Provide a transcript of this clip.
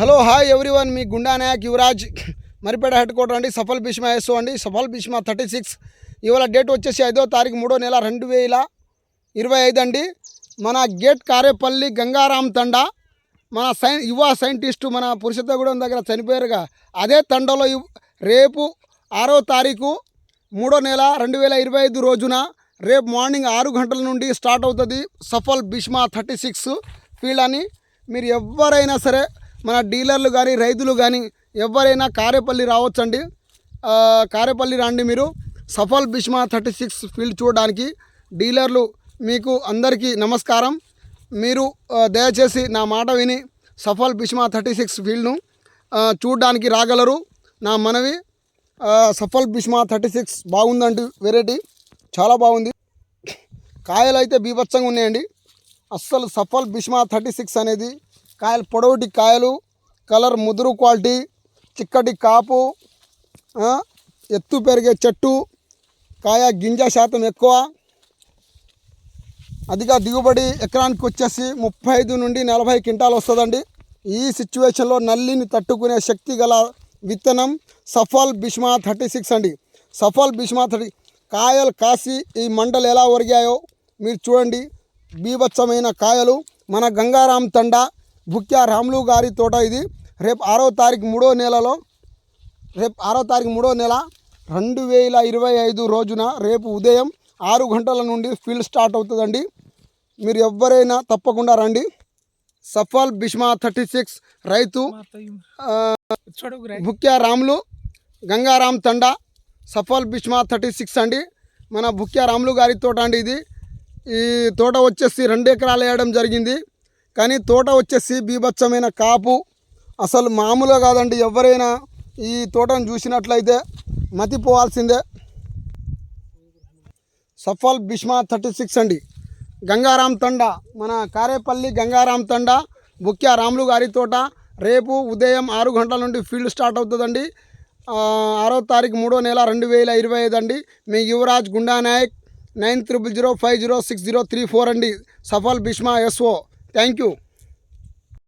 Hello hi everyone. మీ Gunda Nayak Yuvaraj. Maripeda head quarter అండి. Safal Bhishma S O అండి. Safal Bhishma thirty six. ఇవాళ డేట్ వచ్చేసి ఐదో తారీఖు మూడో నెల రెండు వేల ఇరవై ఐదు అండి. మన గేట్ కారేపల్లి గంగారాం తండా. మన సైన్ యువ సైంటిస్టు మన పురుషోత్తగూడెం దగ్గర చనిపోయారుగా. అదే తండలో ఇవ్- రేపు ఆరో తారీఖు మూడో నెల రెండు వేల ఇరవై ఐదు రోజున రేపు మార్నింగ్ ఆరు గంటల నుండి స్టార్ట్ అవుతుంది Safal Bhishma thirty six field అని. మీరు ఎవరైనా సరే మన డీలర్లు కానీ రైతులు కానీ ఎవరైనా కారేపల్లి రావచ్చండి. కారేపల్లి రండి మీరు. Safal Bhishma thirty six field చూడడానికి డీలర్లు మీకు అందరికీ నమస్కారం. మీరు దయచేసి నా మాట విని సఫల్ భీష్మా థర్టీ సిక్స్ ఫీల్డ్ను చూడడానికి రాగలరు. నా మనవి సఫల్ భీష్మా థర్టీ సిక్స్ బాగుందండి వెరైటీ. చాలా బాగుంది. కాయలు అయితే బీభత్సంగా ఉన్నాయండి. అస్సలు సఫల్ భీష్మా థర్టీ సిక్స్ అనేది కాయలు పొడవుటి కాయలు కలర్ ముదురు క్వాలిటీ చిక్కటి కాపు ఎత్తు పెరిగే చెట్టు కాయ గింజ శాతం ఎక్కువ. అధిక దిగుబడి ఎకరానికి వచ్చేసి ముప్పై ఐదు నుండి నలభై క్వింటాలు వస్తుందండి. ఈ సిచ్యువేషన్లో నల్లిని తట్టుకునే శక్తి గల విత్తనం సఫల్ బిష్మా థర్టీ సిక్స్ అండి. సఫల్ బిష్మా థర్టీ కాయలు కాసి ఈ మండలు ఎలా ఒరిగాయో మీరు చూడండి. బీభత్సమైన కాయలు మన గంగారాం తండా బుక్యా రాములు గారి తోట ఇది. రేపు ఆరో తారీఖు మూడో నెలలో రేపు ఆరో తారీఖు మూడో నెల రెండు వేల ఇరవై ఐదు రోజున రేపు ఉదయం ఆరు గంటల నుండి ఫీల్డ్ స్టార్ట్ అవుతుందండి. మీరు ఎవరైనా తప్పకుండా రండి. సఫల్ బిష్మా థర్టీ సిక్స్ రైతు బుక్యా రాములు గంగారాం తండా సఫల్ బిష్మా థర్టీ సిక్స్ అండి. మన బుక్యా రాములు గారి తోట అండి ఇది. ఈ తోట వచ్చేసి రెండు ఎకరాలు వేయడం జరిగింది. కానీ తోట వచ్చేసి బీభత్సమైన కాపు. అసలు మామూలుగా కాదండి ఎవరైనా ఈ తోటను చూసినట్లయితే మతిపోవాల్సిందే. సఫల్ బిష్మా థర్టీ సిక్స్ అండి. గంగారాం తండా మన కారేపల్లి గంగారాం తండా బుక్యా రాములు గారి తోట రేపు ఉదయం ఆరు గంటల నుండి ఫీల్డ్ స్టార్ట్ అవుతుందండి. ఆరో తారీఖు మూడో నెల రెండు వేల ఇరవై ఐదు అండి. మీ Yuvaraj Gunda Nayak nine triple zero five zero six zero three four అండి. Safal Bhishma S O. Thank you.